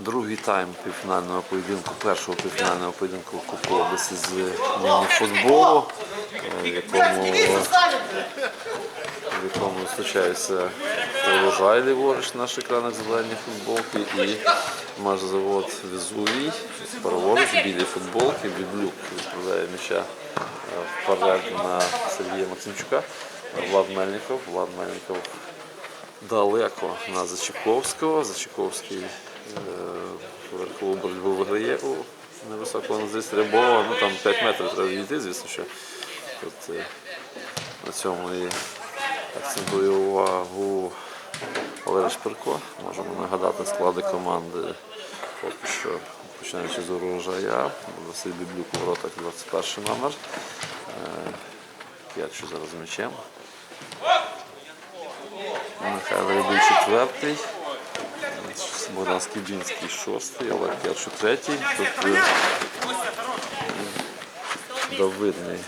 Другий тайм півфінального поєдинку, першого півфінального поєдинку Кубку з міні-футболу, е, в якому, в якому зустрічаються урожай ліворуч на екранах зелені футболки і марзавод Везувій, праворуч, білі футболки, Біблюк відправляє м'яча е, вперед на Сергія Максимчука. Влад Мельников, Влад Мельников далеко на Зачаковського. Зачаковський е, верхову боротьбу виграє у невисокому зрістрі Бова. Ну там 5 метрів треба відійти, звісно, що тут е, на цьому і акцентує увагу Валерій Шпирко. Можемо нагадати склади команди поки що. Починаючи з урожая, Василь Біблюк у воротах 21 номер. Е, П'ячу зараз м'ячем. Михайло Рябий четвертий. Богдан Скібінський шостий, Олег Кершу третій. Тут е, Давидний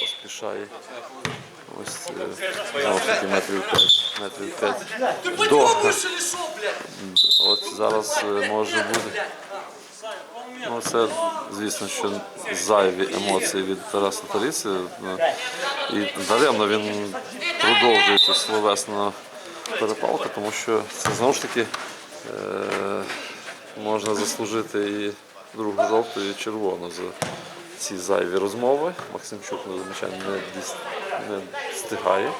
поспішає. Ось е, знову таки метрів 5. Метрів 5 до. От зараз е, може бути. Ну, це, звісно, що зайві емоції від Тараса Таріси. І даремно він продовжує цю перепалку, тому що це знову ж таки е, можна заслужити і другу жовту, і червону за ці зайві розмови. Максимчук, ну, звичайно, не, не встигає.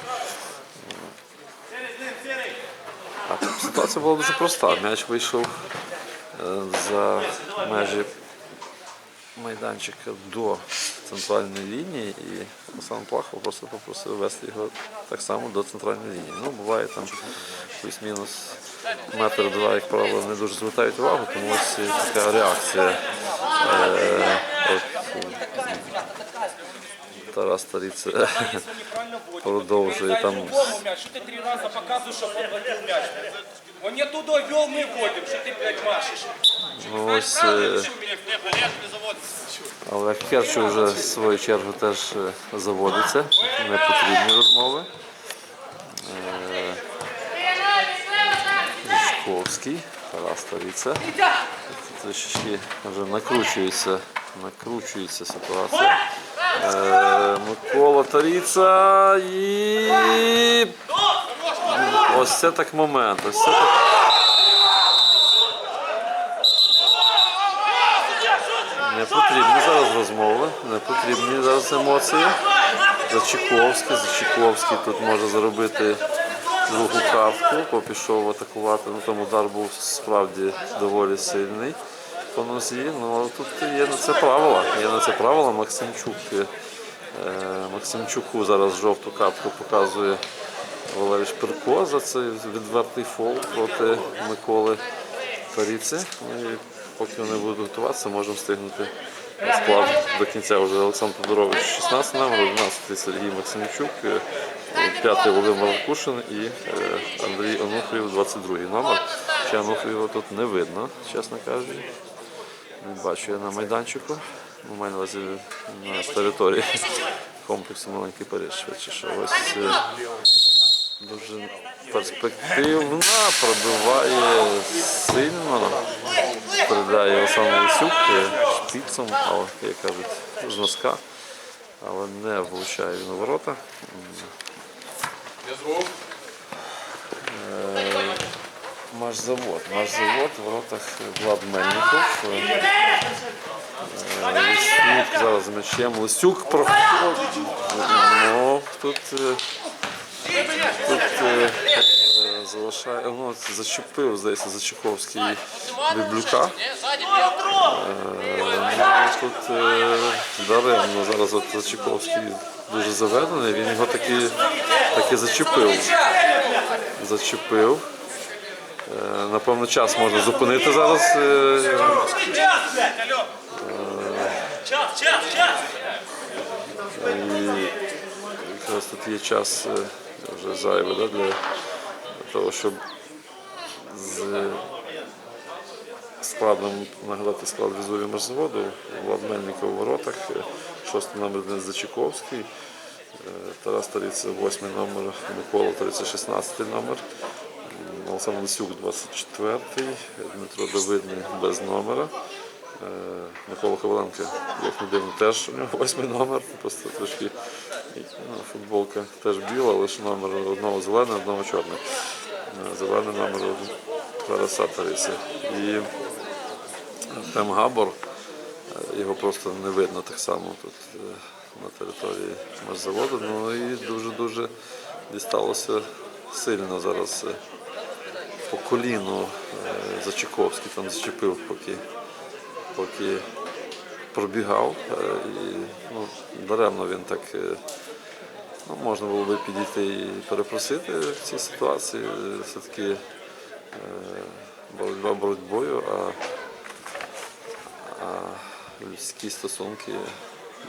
А ситуація була дуже проста. М'яч вийшов е, за межі майданчика до центральної лінії і Олександр Плахов просто попросив вести його так само до центральної лінії. Ну, буває там плюс-мінус метр-два, як правило, не дуже звертають увагу, тому ось така реакція. Е, Тарас Старіце неправильно вводит. продовжує там Вову мяч. Что ты три раза показываешь, чтобы он вводил мяч? Он не туда вел, мы вводим. Что ты, блядь, машешь? ну, ось. е, Олег Керчу вже в свою чергу теж е, заводиться. Непотрібні розмови. Е, Жишковський, Тарас Старіця. Трішечки вже накручується, накручується ситуація. Е, Микола Таріця і ось це так момент. Ось це так Не потрібні зараз розмови, не потрібні зараз емоції. Зачіковський, Зачіковський тут може заробити другу картку, попішов атакувати. Ну там удар був справді доволі сильний по нозі. Ну але тут є на це правила. Є на це правила. Максимчук. е, Максимчуку зараз жовту картку показує Валерій Шпирко за цей відвертий фол проти Миколи Таріці. Ну, і поки вони будуть готуватися, можемо встигнути склад до кінця. Вже Олександр Тодорович 16 номер, 11 Сергій Максимчук, 5 Володимир Лакушин і е, Андрій Онуфрів 22 номер. Ще Онуфріва тут не видно, чесно кажучи. Бачу я на майданчику. Маю на увазі на території комплексу Маленький Париж. Швидше, що ось е, дуже перспективна, пробиває сильно, передає Олександр Лисюк е, шпицем, але, як кажуть, з але не влучає він у ворота. Е, Машзавод. Машзавод в воротах Влад Мельников. Е, Лисюк зараз м'ячем. Лисюк проходить. Ну, тут, е, тут е, залишає, ну, зачепив, здається, Зачеховський Біблюка. Тут даремно зараз от Зачеховський дуже заведений, він його таки, таки зачепив. Зачепив. Е, Напевно, час можна зупинити зараз. Час. Час, час. Якраз тут є час е, вже зайвий да, для того, щоб з складом нагадати склад візові марзаводу, Влад Мельников у воротах, е, шостий номер Денис Зачаковський, е, Тарас Таріця, восьмий номер, Микола Таріця, 16 номер, Олександр Лисюк 24-й, Дмитро Давидний без номера. Е, Микола Коваленко, як не дивно, теж у нього восьмий номер, просто трошки ну, футболка теж біла, лише номер одного зелений, одного чорний. Е, Зелений номер Тараса Тариси. І Артем Габор, е, його просто не видно так само тут на території машзаводу. Ну і дуже-дуже дісталося сильно зараз по коліну е, Зачаковський там зачепив, поки, поки пробігав. е, І ну, даремно він так. е, Ну, можна було би підійти і перепросити в цій ситуації. Все-таки боротьба боротьбою, а а людські стосунки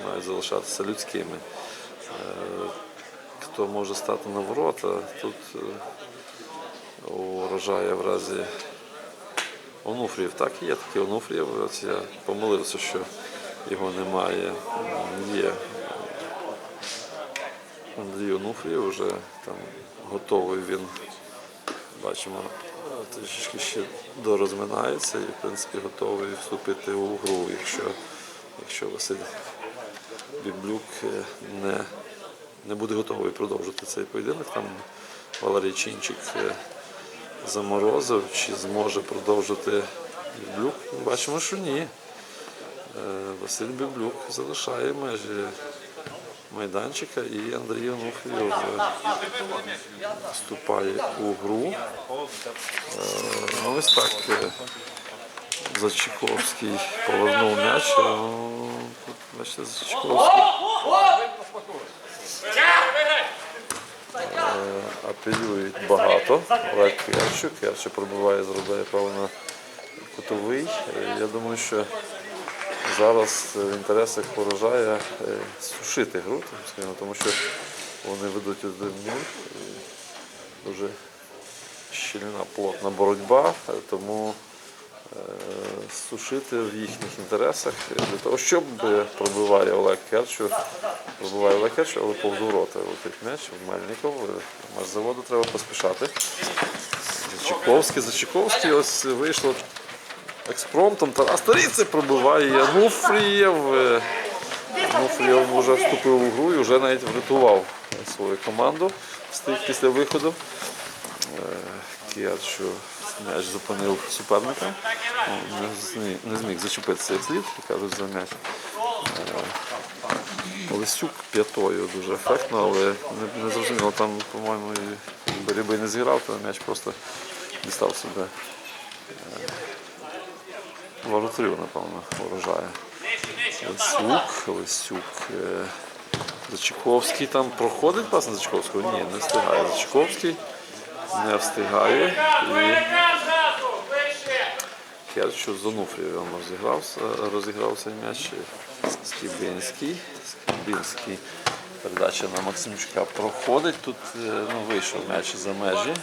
мають залишатися людськими. Хто може стати на ворота, тут урожає в разі Онуфріїв. Так, є такий Онуфріїв. От я помилився, що його немає. Є Андрій Онуфріїв вже там готовий він. Бачимо, трішки ще дорозминається і, в принципі, готовий вступити у гру, якщо, якщо Василь Біблюк е, не, не буде готовий продовжити цей поєдинок. Там Валерій Чинчик е, заморозив, чи зможе продовжити Біблюк. Бачимо, що ні. Е, Василь Біблюк залишає межі майданчика і Андрій Онуфрієв е, вступає у гру. Е, ось так Зачіковський повернув м'яч. Бачите, Зачіковський апелюють багато. Олег Керчук. Керчук пробиває, зробляє правильно кутовий. Е, Я думаю, що зараз в інтересах урожая е, сушити гру, тому що вони ведуть один нуль. Дуже щільна плотна боротьба, е, тому е, сушити в їхніх інтересах для того, щоб е, пробиває Олег Керчу, пробиває Олег Керчу, але повз ворота летить м'яч в Мельников. Е, Маш заводу треба поспішати. Зачіковський, Зачіковський, ось вийшло експромтом. Тарас Таріце пробиває Януфрієв. Е, Януфрієв вже вступив у гру і вже навіть врятував свою команду після виходу. Кіарчу м'яч зупинив суперника. Ну, Не зміг, зачепитися як слід, кажуть, за м'яч. Е, Лисюк п'ятою дуже ефектно, але не, не зрозуміло, там, по-моєму, і не зіграв, то м'яч просто дістав себе воротарю, напевно, вражає. Лисюк, Лисюк. е, Зачаковський там проходить пас на Зачаковського? Ні, не встигає. Зачаковський не встигає. І Керчу з Онуфрієвим розігрався, розігрався м'яч. Скібінський. Скібінський. Передача на Максимчука проходить. Тут е, ну, вийшов м'яч за межі.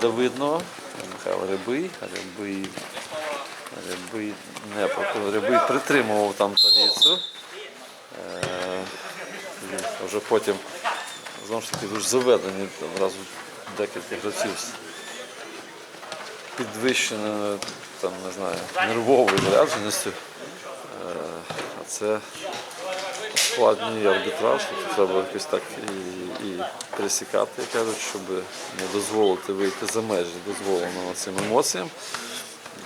Давидного. Михайло Рябий. Рябий, Рябий не проходив. Рябий притримував там таріцю. Е, Вже потім знову ж таки дуже заведені одразу декілька гравців підвищеною там, не знаю, нервовою зарядженістю. Е, А це складний арбітраж, тут треба якось так і, і пересікати, кажуть, щоб не дозволити вийти за межі дозволеного цим емоціям.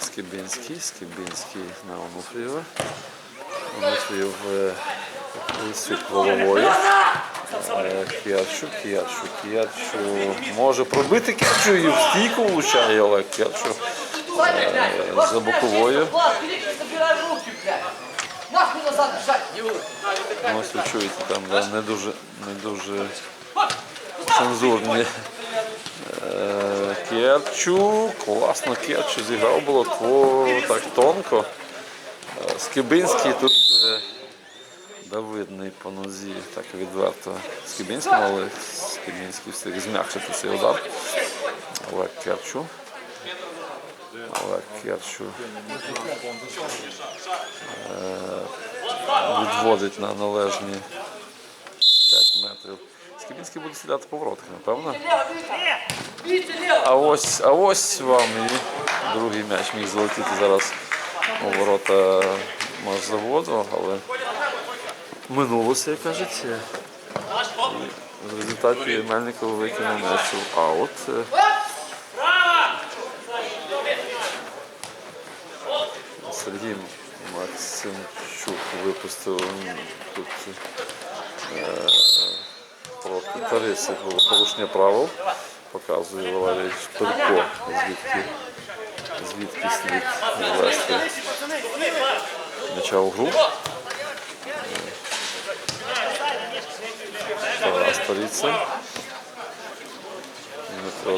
Скибінський, Скибінський на Онуфрієва. Онуфрієв е, Лисюк головою. Кіарчу, Кіарчу, Кіарчу може пробити Кіарчу і в стійку влучає Олег Кіарчу е, за боковою. Ну, Ось ви чуєте, там да, не дуже, не дуже цензурні. Е, Керчу, класно Керчу зіграв було так тонко. Е, Скибинський тут Давидний по нозі так відверто Скибинським, але Скибинський встиг зм'якшити цей удар. Олег Керчу. Олег Керчу відводить на належні 5 метрів Скібінський буде стріляти по воротах, напевно. А ось, а ось вам і другий м'яч міг залетіти зараз у ворота заводу, але минулося, як кажуть. І В результаті Мельников викинув м'яч в аут. Сергій Максимчук випустив тут е, проти Тариси було порушення правил. Показує Валерій Шпирко, звідки, звідки слід ввести м'яча в гру. Тариця.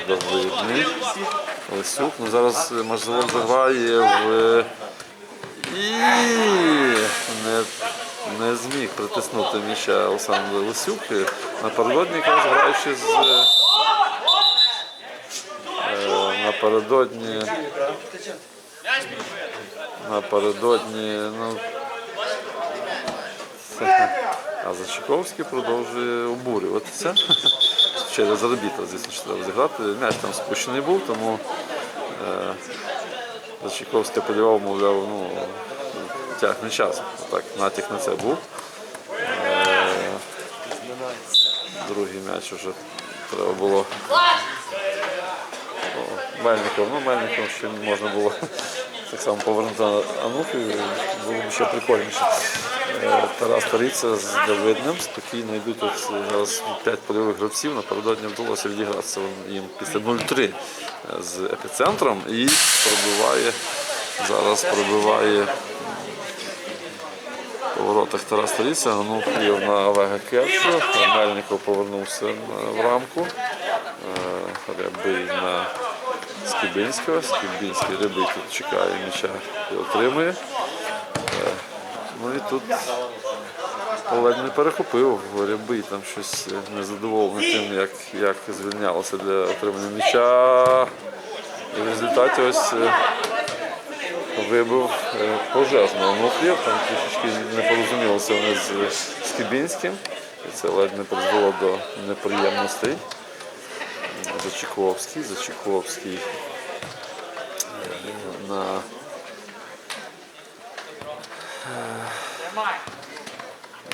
Давидний. Лисюк. Ну, зараз Можзавод заграє в. І не, не зміг притиснути м'яча Олександр Лисюк. Напередодні якраз граючи з. е, Напередодні. Напередодні. Ну, а Зачаковський продовжує обурюватися. Через арбітра, звісно, що треба зіграти. М'яч там спущений був, тому е, Зачаковський подівав, мовляв, ну, тягне час. Так, натяк на це був. Е, другий м'яч вже треба було. О, Мельников, ну Мельников ще можна було так само повернути на було б ще прикольніше. Е, Тарас Тариця з Давидним спокійно йдуть тут зараз 5 польових гравців. Напередодні вдалося відігратися їм після 0-3 з епіцентром і пробиває зараз пробиває по воротах Тарас Тариця, Анухів на Олега Керчу, Мельников повернувся в рамку. Е, Рябий на Скибинського. Скибинський Рябий тут чекає м'яча і отримує. Е, Ну і тут ледь не перехопив Рябий, там щось незадоволений тим, як, як звільнялося для отримання м'яча. І в результаті ось е, вибив е, пожежного Нуклів, там трішечки не порозумілося вони з Скибінським. І це ледь не призвело до неприємностей. Зачіковський, Зачіковський е, на е,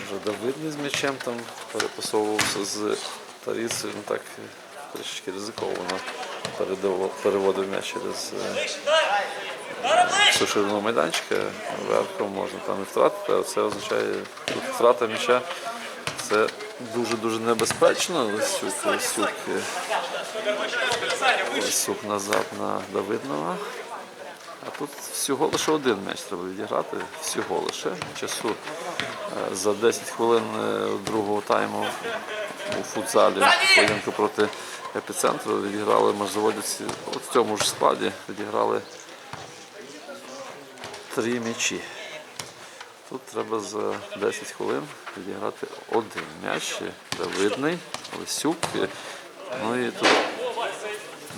вже Давидний з м'ячем там перепасовувався з Таріцею, ну так е, трішечки ризиковано переводив м'яч через е, всю ширину майданчика, верхом можна там і втратити, а це означає тут втрата м'яча. Це дуже-дуже небезпечно. Лисюк, Лисюк, е, Лисюк назад на Давиднова. А тут всього лише один м'яч треба відіграти. Всього лише. Часу е, за 10 хвилин е, другого тайму у футзалі поєдинку проти епіцентру відіграли можзаводівці от в цьому ж складі відіграли три м'ячі. Тут треба за 10 хвилин відіграти один м'яч. Давидний, Лисюк. Ну і тут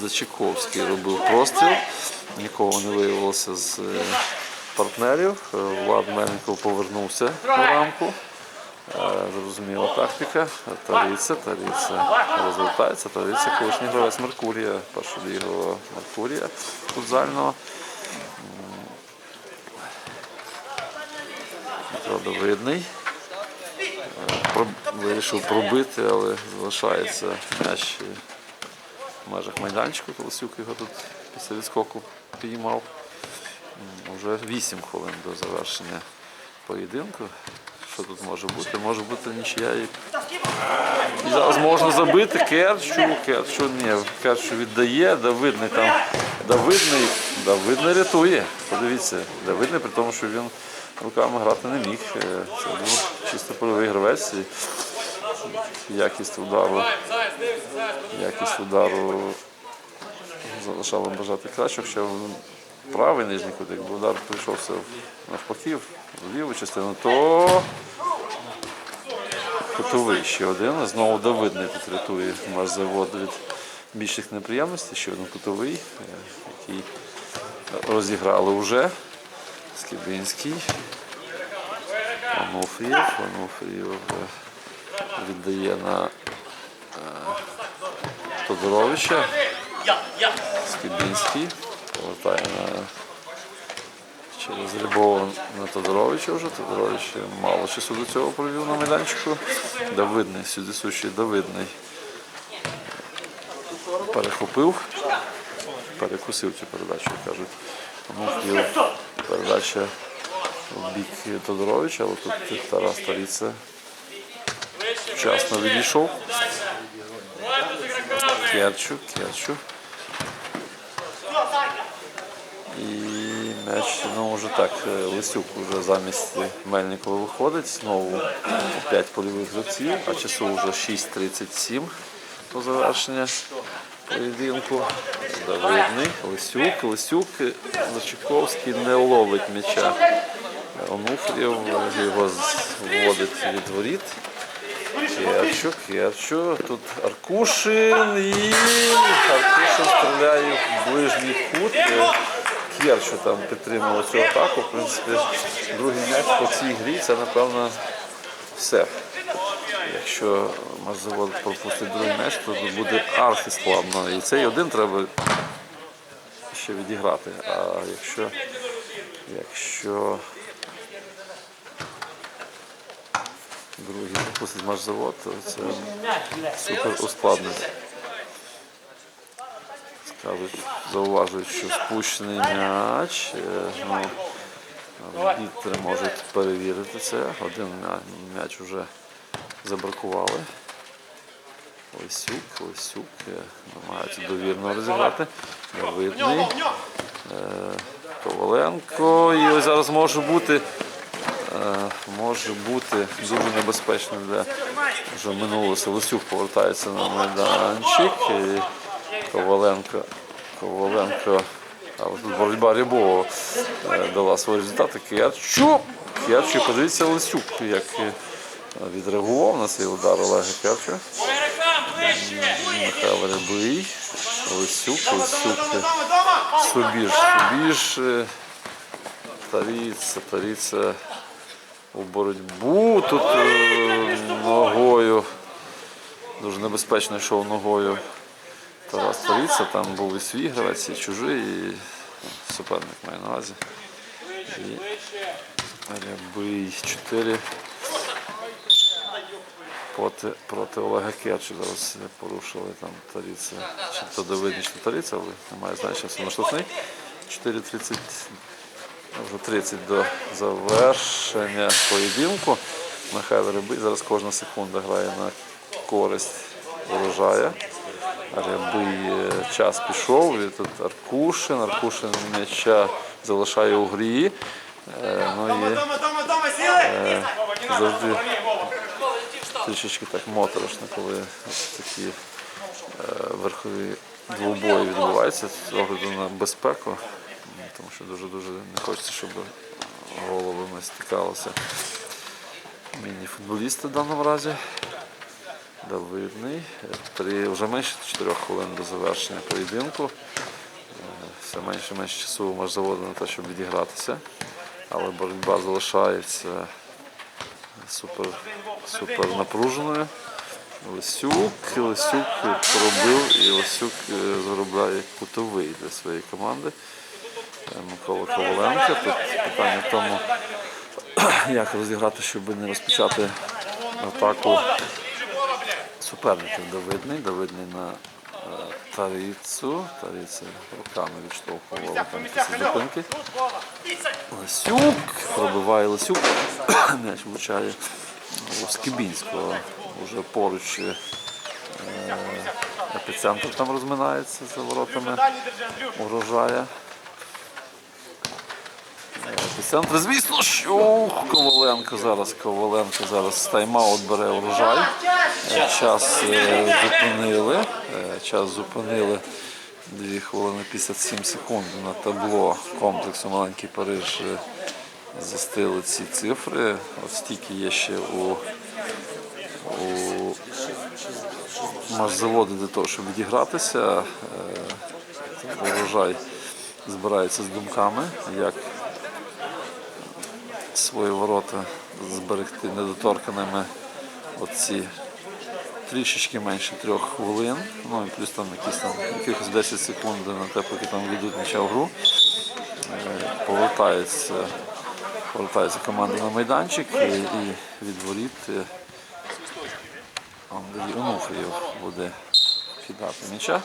Зачаковський робив простріл. Нікого не виявилося з е, партнерів. Е, Влад Мельников повернувся в рамку. Е, Зрозуміла тактика. Тариця, Тариця розвертається. Тариця колишній гравець Меркурія, першолігова Меркурія футзального. Правда, видний. Вирішив пробити, але залишається м'яч в межах майданчику. Колосюк його тут після відскоку піймав. М, Уже 8 хвилин до завершення поєдинку. Що тут може бути? Може бути нічия і і зараз можна забити Керчу, Керчу ні, Керчу віддає, Давидний там. Давидний, Давидний рятує. Подивіться, Давидний, при тому, що він руками грати не міг. Е, Це був чисто польовий гравець. Якість удару, якість удару залишала бажати краще, хоча правий нижній кут, якби удар прийшовся навпаки, в ліву частину, то Кутовий ще один. Знову Давидний тут рятує наш завод від більших неприємностей. Ще один кутовий, е, який розіграли вже. Скибинський. Онуфрієв. Онуфрієв е, віддає на Тодоровича. Скибінський. Повертає на через Рябова на Тодоровича вже. Тодорович мало часу до цього провів на майданчику. Давидний, сюди сущий Давидний. Перехопив, перекусив цю передачу, кажуть. Мухів передача в бік Тодоровича, але тут Тарас Таріця вчасно відійшов. Керчу, Керчу. І м'яч, ну вже так, е, Лисюк вже замість Мельникова виходить. Знову 5 польових гравців, а часу вже 6.37 по завершення поєдинку. Давидний, Лисюк, Лисюк, Зачаковський не ловить м'яча. Онуфрів його вводить від воріт. Керчу, Керчу. Тут Аркушин і Аркушин стріляє в ближній кут. Керчу там підтримував цю атаку. В принципі, другий м'яч по цій грі це напевно все. Якщо Марзавод пропустить другий м'яч, то буде архи складно. І цей один треба ще відіграти. А якщо, якщо другий пропустить Марзавод, то це супер ускладнить. Скажуть, зауважують, що спущений м'яч. е, Ну, арбітри можуть перевірити це. Один м'яч вже забракували. Лисюк, Лисюк е, намагається довірно розіграти. Давидний. Е, Коваленко. І ось зараз може бути. Е, Може бути дуже небезпечно для вже минулося. Лисюк повертається на майданчик. І Коваленко. Коваленко. А тут боротьба Рябова е, дала свої результати. Кіячу. Кіячу, подивіться Лисюк, як відреагував на цей удар Олега Кіячу. Михайло Рябий. Лисюк, Лисюк. е, Собіж, Собіж. е, Таріця, Таріця у боротьбу. Тут е, ногою. Дуже небезпечно йшов ногою. Тарас Таріця, там був і свій гравець, і чужий, і суперник має на увазі. І Рябий 4 проти, проти Олега Керчі. Зараз порушили там Таріця, чи то то Таріця, але немає значення, все наштовхний. 4.30, вже 30 до завершення поєдинку. Михайло Рябий зараз кожна секунда грає на користь урожая. Рябий е, час пішов, і тут Аркушин. Аркушин м'яча залишає у грі. Е, Ну і сіли! завжди трішечки так моторошно, коли такі е, верхові двобої відбуваються з огляду на безпеку, тому що дуже-дуже не хочеться, щоб головами стикалися міні-футболісти в даному разі. Давидний. Три, вже менше 4 хвилин до завершення поєдинку. Е, Все менше і менше часу може заводити на те, щоб відігратися. Але боротьба залишається супер, супер напруженою. Лисюк, Лисюк пробив і Лисюк е, заробляє кутовий для своєї команди. Микола Коваленко. Тут питання в тому, як розіграти, щоб не розпочати атаку суперників. Давидний, Давидний на е, Таріцу. Руками відштовхував там після зупинки. Лисюк пробиває Лисюк. М'яч влучає у Скибінського. Уже поруч е, епіцентр там розминається за воротами урожая. Епіцентр, звісно, що Коваленко зараз. Коваленко зараз тайм-аут бере урожай. Е, Час е, зупинили. Е, Час зупинили 2 хвилини 57 секунд на табло комплексу Маленький Париж. Застили ці цифри. От стільки є ще у, у заводу для того, щоб відігратися. Е, Урожай збирається з думками, як свої ворота зберегти недоторканими оці трішечки менше трьох хвилин. Ну і плюс там якісь там якихось 10 секунд на те, поки там ведуть м'яча в гру. Е, Повертається, повертається команда на майданчик і, і від воріт е, Андрій Онуфрієв буде кидати м'яча.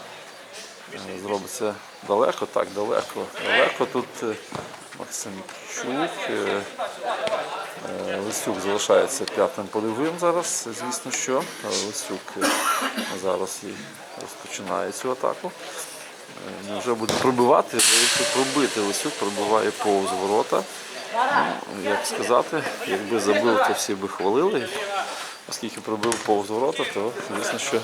Е, Зробиться далеко, так далеко. Далеко тут Максимчук. е, е, Лисюк залишається п'ятим польовим зараз, звісно що. Е, Лисюк зараз і розпочинає цю атаку. Ну, Вже буде пробивати, вирішив пробити. Лисюк пробиває повз ворота. Ну, як сказати, якби забив, то всі би хвалили. Оскільки пробив повз ворота, то звісно, що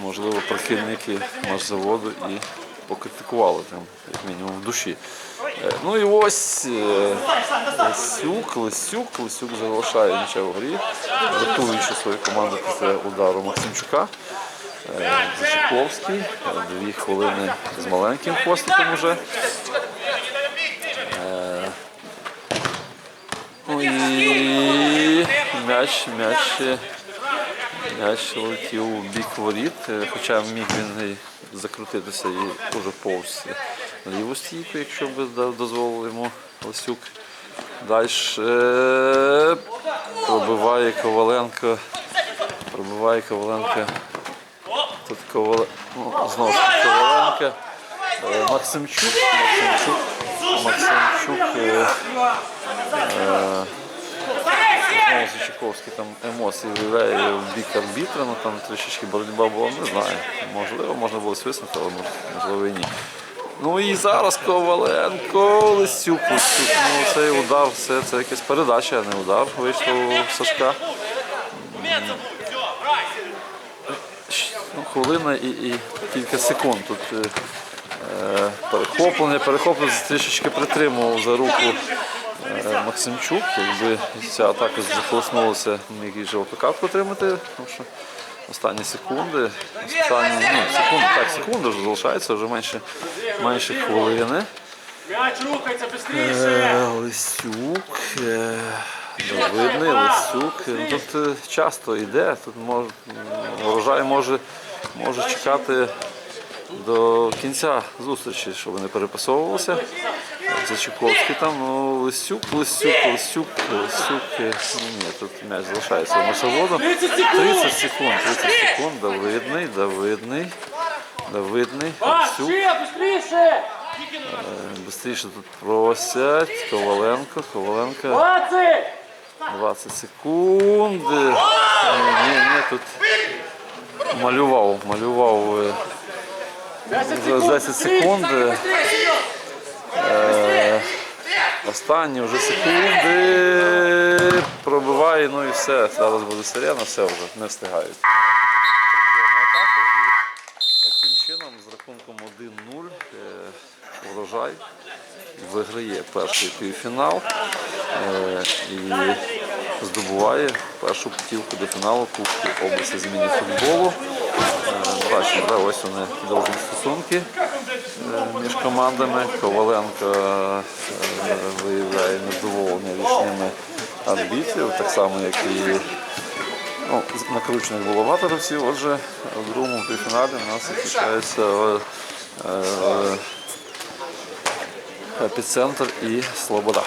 можливо прихильники маршзаводу і покритикували там, як мінімум в душі. Е, Ну і ось е, Лисюк, Лисюк, Лисюк залишає м'яча в грі, готуючи свою команду після удару Максимчука. Е, е, дві хвилини з маленьким хвостиком уже. Ну і м'яч, м'яч, м'яч летів у бік воріт, е, хоча міг він закрутитися і уже повз ліву стійку, якщо б дозволив йому Лисюк. Далі пробиває Коваленко. Пробиває Коваленко. Тут Коваленко. Ну, знову ж Коваленко. Е, Максимчук. Максимчук. Максимчук. е, Зачаковський там емоції виявляє в бік арбітра, ну там трішечки боротьба була, не знаю. Можливо, можна було свиснути, але мож- можливо і ні. Ну і зараз Коваленко, Лисюк, Лисюк. Ну цей удар, все, це якась передача, а не удар. Вийшло у Сашка. Ну, хвилина і, і кілька секунд. Тут е, е, перехоплення, перехоплення трішечки притримував за руку Максимчук. Якби ця атака захлеснулася, міг і картку отримати, тому що останні секунди, останні ну, секунди, так, секунди вже залишається, вже менше, менше хвилини. М'яч рухається швидше. Е, Лисюк, е, Давидний, Лисюк. Ну, Тут е, часто йде, тут мож, врожай може, може чекати до кінця зустрічі, щоб не перепасовувалося. Зачаковський там, ну, Лисюк, Лисюк, Лисюк, Лисюк. е, ну, Ні, тут м'яч залишається Масоводу. 30 секунд, 30 секунд, Давидний, Давидний, Давидний, Лисюк. Швидше. Быстріше тут просять. Коваленко, Коваленко. 20. 20 секунд. Ні, ні, ні, тут малював, малював е, 10 за 10 секунд. Е, е, Останні вже секунди. Пробиває, ну і все. Зараз буде сирена, все вже не встигають. Таким чином, з рахунком 1-0 е, врожай виграє перший півфінал е, і здобуває першу путівку до фіналу Кубку області з міні-футболу. Е, Бачимо, ось вони довжні стосунки е, між командами. Коваленко е, виявляє незадоволення рішеннями арбітрів, так само як і Ну, накручених було багато гравців. Отже, в другому півфіналі у нас зустрічається е, е, епіцентр і Слобода.